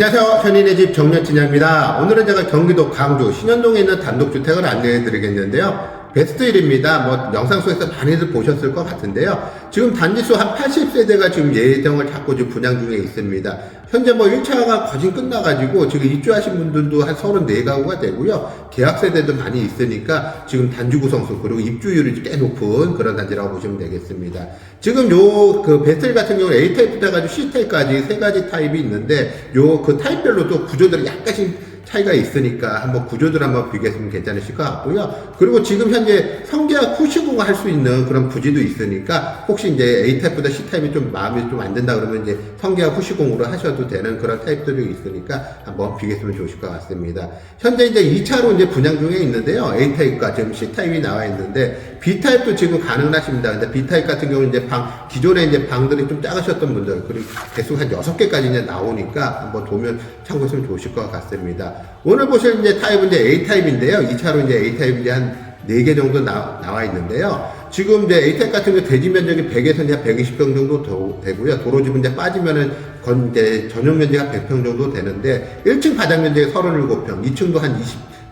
안녕하세요. 현인의 집 정년진입니다. 오늘은 제가 경기도 강주 신현동에 있는 단독주택을 안내해 드리겠는데요. 베스트 1입니다. 뭐 영상 속에서 많이들 보셨을 것 같은데요. 지금 단지수 한 80세대가 지금 예정을 잡고 지금 분양 중에 있습니다. 현재 뭐 1차가 거진 끝나가지고 지금 입주하신 분들도 한 34가구가 되고요. 계약 세대도 많이 있으니까 지금 단지 구성수 그리고 입주율이 꽤 높은 그런 단지라고 보시면 되겠습니다. 지금 요 그 베스트 같은 경우는 A 타입부터 해가지고 C 타입까지 세 가지 타입이 있는데 요 그 타입별로 또 구조들이 약간씩 차이가 있으니까 한번 구조들 한번 비교했으면 괜찮으실 것 같고요. 그리고 지금 현재 성계약 후시공 할수 있는 그런 부지도 있으니까 혹시 이제 A 타입보다 C 타입이 좀 마음이 좀 안 든다 그러면 이제 성계약 후시공으로 하셔도 되는 그런 타입들이 있으니까 한번 비교했으면 좋으실 것 같습니다. 현재 이제 2차로 이제 분양 중에 있는데요. A 타입과 지금 C 타입이 나와 있는데 B 타입도 지금 가능하십니다. 근데 B 타입 같은 경우는 이제 방 기존에 이제 방들이 좀 작으셨던 분들 그리고 개수 한 6개까지 이제 나오니까 한번 보면 참고했으면 좋으실 것 같습니다. 오늘 보실 이제 타입은 이제 A 타입인데요. 2차로 이제 A 타입이 한 4개 정도 나, 나와 있는데요. 지금 이제 A 타입 같은 경우 대지 면적이 100에서 이제 120평 정도 도- 되고요. 도로지분 이제 빠지면은 건 이제 전용 면적이 100평 정도 되는데 1층 바닥 면적이 37평, 2층도 한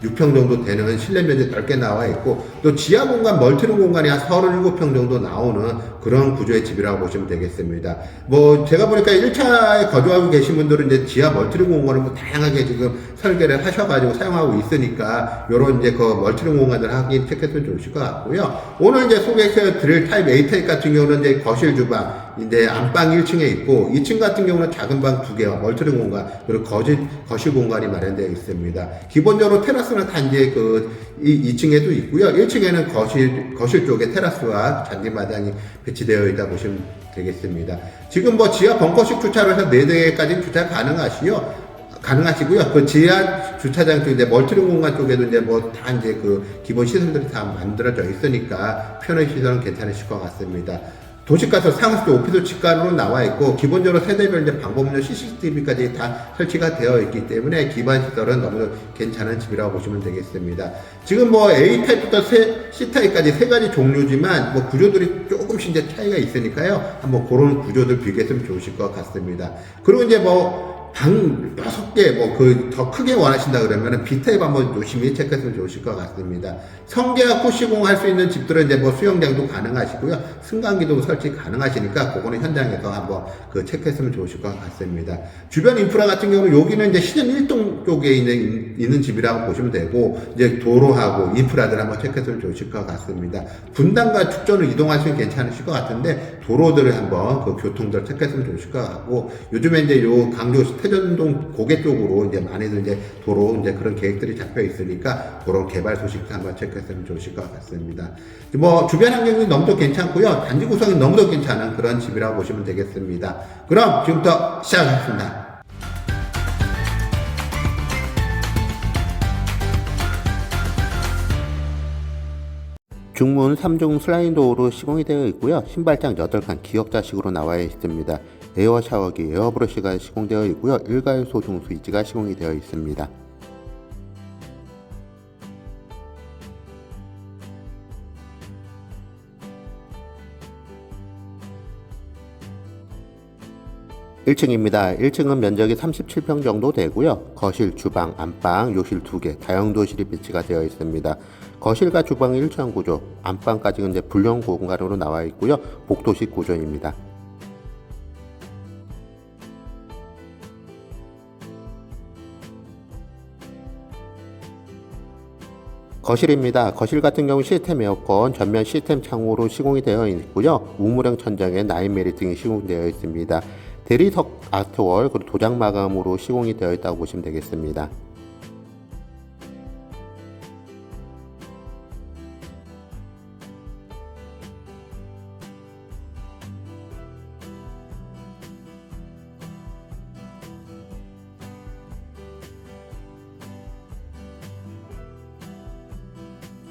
26평 정도 되는 실내 면적 넓게 나와 있고 또 지하 공간, 멀티룸 공간이 한 37평 정도 나오는 그런 구조의 집이라고 보시면 되겠습니다. 뭐 제가 보니까 1차에 거주하고 계신 분들은 이제 지하 멀티룸 공간을 뭐 다양하게 지금 설계를 하셔가지고 사용하고 있으니까 요런 이제 그 멀티룸 공간을 하긴 체크했으면 좋으실 것 같고요. 오늘 이제 소개해 드릴 타입 A 타입 같은 경우는 이제 거실 주방, 이제 안방 1층에 있고 2층 같은 경우는 작은 방 두 개와 멀티룸 공간 그리고 거실 거실 공간이 마련되어 있습니다. 기본적으로 테라스는 단지 그 이, 2층에도 있고요. 1층에는 거실 거실 쪽에 테라스와 잔디 마당이 배치되어 있다 보시면 되겠습니다. 지금 뭐 지하 벙커식 주차를 해서 4대까지 주차 가능하시요. 가능하시고요. 그 지하 주차장 쪽 이제 멀티룸 공간 쪽에도 이제 뭐 다 이제 그 기본 시설들이 다 만들어져 있으니까 편의 시설은 괜찮으실 것 같습니다. 도시가서 상하수 오피스 직관으로 나와 있고 기본적으로 세대별 이제 방법용 CCTV까지 다 설치가 되어 있기 때문에 기반 시설은 너무 괜찮은 집이라고 보시면 되겠습니다. 지금 뭐 A 타입부터 C 타입까지 세 가지 종류지만 뭐 구조들이 조금씩 이제 차이가 있으니까요. 한번 그런 구조들 비교했으면 좋으실 것 같습니다. 그리고 이제 뭐 방 여섯 개, 뭐, 그, 더 크게 원하신다 그러면은 B타입 한번 조심히 체크했으면 좋으실 것 같습니다. 성계와 코시공 할 수 있는 집들은 이제 뭐 수영장도 가능하시고요. 승강기도 설치 가능하시니까 그거는 현장에서 한번 그 체크했으면 좋으실 것 같습니다. 주변 인프라 같은 경우는 여기는 이제 시전 1동 쪽에 있는, 있는 집이라고 보시면 되고, 이제 도로하고 인프라들 한번 체크했으면 좋으실 것 같습니다. 분당과 축전을 이동하시면 괜찮으실 것 같은데, 도로들을 한번 그 교통들 체크했으면 좋으실 것 같고, 요즘에 이제 요 강조 태전동 고개 쪽으로 이제 많이들 이제 도로 이제 그런 계획들이 잡혀 있으니까 그런 개발 소식도 한번 체크했으면 좋으실 것 같습니다. 뭐 주변 환경이 너무도 괜찮고요. 단지 구성이 너무도 괜찮은 그런 집이라고 보시면 되겠습니다. 그럼 지금부터 시작하겠습니다. 중문 3중 슬라이드 도어로 시공이 되어 있고요. 신발장 8칸 기역자식으로 나와 있습니다. 에어 샤워기, 에어 브러시가 시공되어 있고요. 일괄소 중수위치가 시공이 되어 있습니다. 일층입니다 1층은 면적이 37평 정도 되고요. 거실, 주방, 안방, 요실 2개, 다용도실이 배치가 되어 있습니다. 거실과 주방 일체형 구조, 안방까지는 이제 불용 공간으로 나와 있고요. 복도식 구조입니다. 거실입니다. 거실 같은 경우 시스템 에어컨, 전면 시스템 창호로 시공이 되어 있고요. 우물형 천장에 나인메리 등이 시공되어 있습니다. 대리석 아트월 그리고 도장 마감으로 시공이 되어 있다고 보시면 되겠습니다.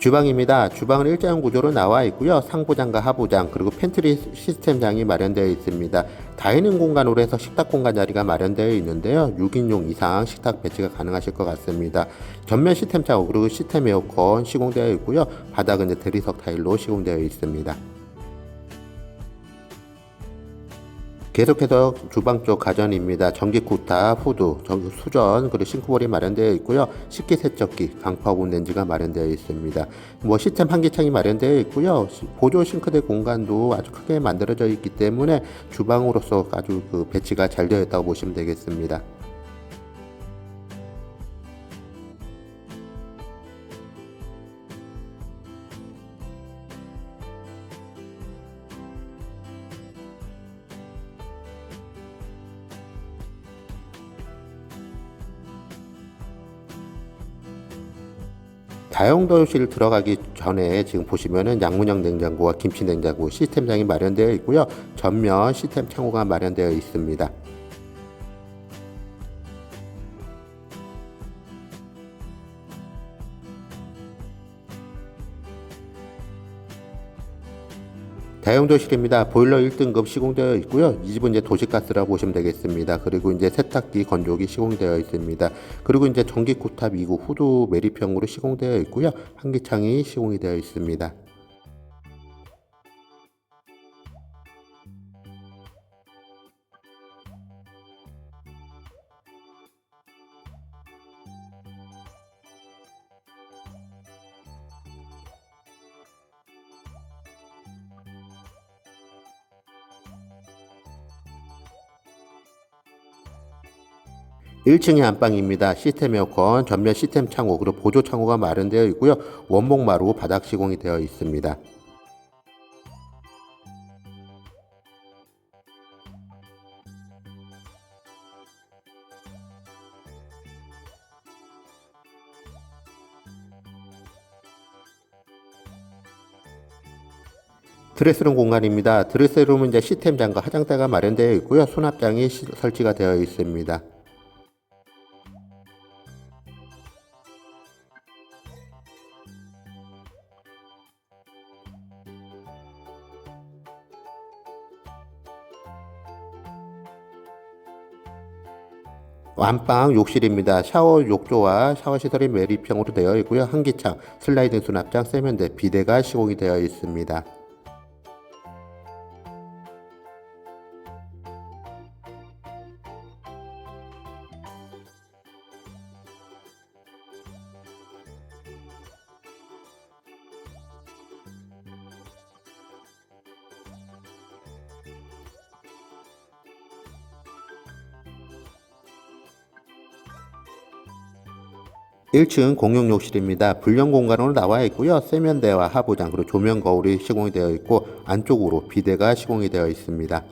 주방입니다. 주방은 일자형 구조로 나와 있고요. 상부장과 하부장 그리고 팬트리 시스템장이 마련되어 있습니다. 다이닝 공간으로 해서 식탁 공간 자리가 마련되어 있는데요. 6인용 이상 식탁 배치가 가능하실 것 같습니다. 전면 시스템 창호 그리고 시스템 에어컨 시공되어 있고요. 바닥은 대리석 타일로 시공되어 있습니다. 계속해서 주방 쪽 가전입니다. 전기 쿠탑, 후드, 전- 수전, 그리고 싱크볼이 마련되어 있고요. 식기세척기, 강파오븐 렌즈가 마련되어 있습니다. 뭐 시스템 환기창이 마련되어 있고요. 시- 보조 싱크대 공간도 아주 크게 만들어져 있기 때문에 주방으로서 아주 그 배치가 잘 되어 있다고 보시면 되겠습니다. 다용도실 들어가기 전에 지금 보시면은 양문형 냉장고와 김치 냉장고 시스템장이 마련되어 있고요. 전면 시스템 창호가 마련되어 있습니다. 다용도실입니다. 보일러 1등급 시공되어 있고요. 이 집은 이제 도시가스라고 보시면 되겠습니다. 그리고 이제 세탁기, 건조기 시공되어 있습니다. 그리고 이제 전기 쿠탑 2구 후드 매립형으로 시공되어 있고요. 환기창이 시공이 되어 있습니다. 일층의 안방입니다. 시스템 에어컨, 전면 시스템 창호, 그리고 보조 창호가 마련되어 있고요. 원목 마루 바닥 시공이 되어 있습니다. 드레스룸 공간입니다. 드레스룸은 이제 시스템장과 화장대가 마련되어 있고요. 수납장이 시- 설치가 되어 있습니다. 완방 욕실입니다. 샤워 욕조와 샤워 시설이 매립형으로 되어 있고요. 한기창, 슬라이딩 수납장, 세면대, 비대가 시공이 되어 있습니다. 1층 공용 욕실입니다. 불량 공간으로 나와 있고요. 세면대와 하부장 그리고 조명 거울이 시공이 되어 있고 안쪽으로 비대가 시공이 되어 있습니다.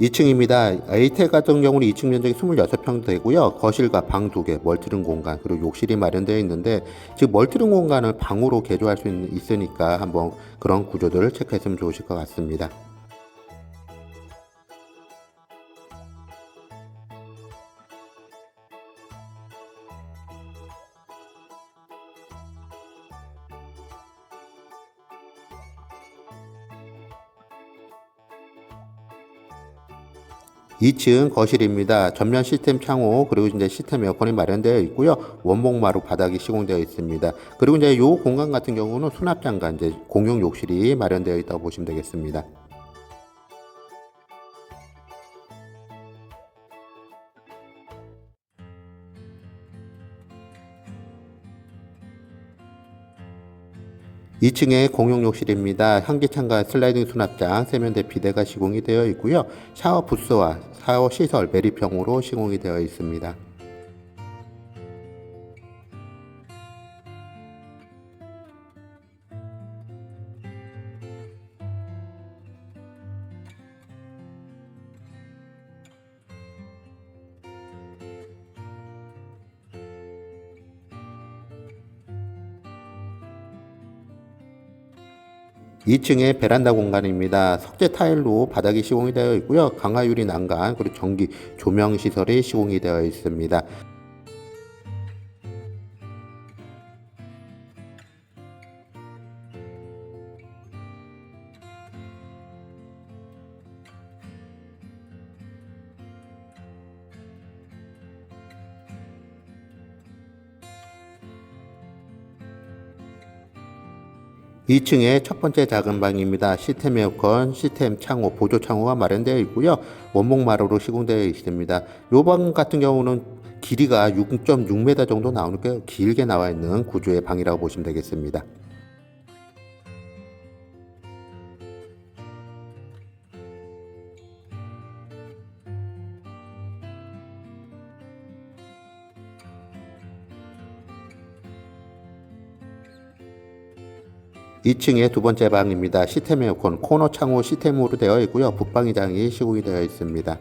2층입니다. 에이텍 같은 경우는 2층 면적이 26평 되고요. 거실과 방 두 개, 멀티룸 공간, 그리고 욕실이 마련되어 있는데 지금 멀티룸 공간을 방으로 개조할 수 있- 있으니까 한번 그런 구조들을 체크했으면 좋으실 것 같습니다. 2층 거실입니다. 전면 시스템 창호 그리고 이제 시스템 에어컨이 마련되어 있고요. 원목 마루 바닥이 시공되어 있습니다. 그리고 이제 이 공간 같은 경우는 수납장과 이제 공용 욕실이 마련되어 있다고 보시면 되겠습니다. 2층에 공용 욕실입니다. 환기창과 슬라이딩 수납장, 세면대 비대가 시공이 되어 있고요. 샤워 부스와 샤워 시설 매립형으로 시공이 되어 있습니다. 2층에 베란다 공간입니다. 석재 타일로 바닥이 시공이 되어 있고요. 강화유리 난간 그리고 전기 조명 시설이 시공이 되어 있습니다. 2층에 첫 번째 작은 방입니다. 시스템 에어컨, 시스템 창호, 보조 창호가 마련되어 있고요. 원목 마루로 시공되어 있습니다. 요 방 같은 경우는 길이가 6.6m 정도 나오니까 길게 나와 있는 구조의 방이라고 보시면 되겠습니다. 2층의 두 번째 방입니다. 시스템 에어컨 코너 창호 시스템으로 되어 있고요. 북방위장이 시공이 되어 있습니다.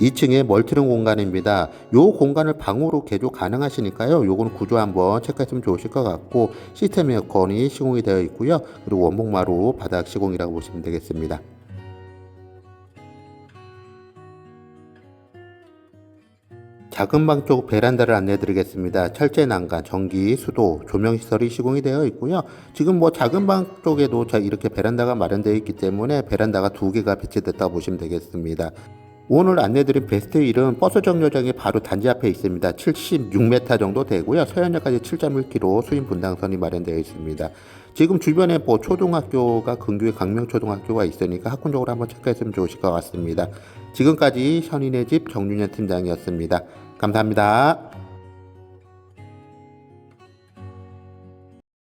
2층에 멀티룸 공간입니다. 요 공간을 방으로 개조 가능하시니까요. 요거는 구조 한번 체크했으면 좋으실 것 같고 시스템 에어컨이 시공이 되어 있고요. 그리고 원목마루 바닥 시공이라고 보시면 되겠습니다. 작은 방 쪽 베란다를 안내해 드리겠습니다. 철제 난간, 전기, 수도, 조명 시설이 시공이 되어 있고요. 지금 뭐 작은 방 쪽에도 자 이렇게 베란다가 마련되어 있기 때문에 베란다가 두 개가 배치됐다고 보시면 되겠습니다. 오늘 안내드린 베스트 1은 버스 정류장이 바로 단지 앞에 있습니다. 76m 정도 되고요. 서현역까지 7.1km 수인 분당선이 마련되어 있습니다. 지금 주변에 뭐 초등학교가 근교에 강명초등학교가 있으니까 학군적으로 한번 체크했으면 좋으실 것 같습니다. 지금까지 현인의 집 정윤현 팀장이었습니다. 감사합니다.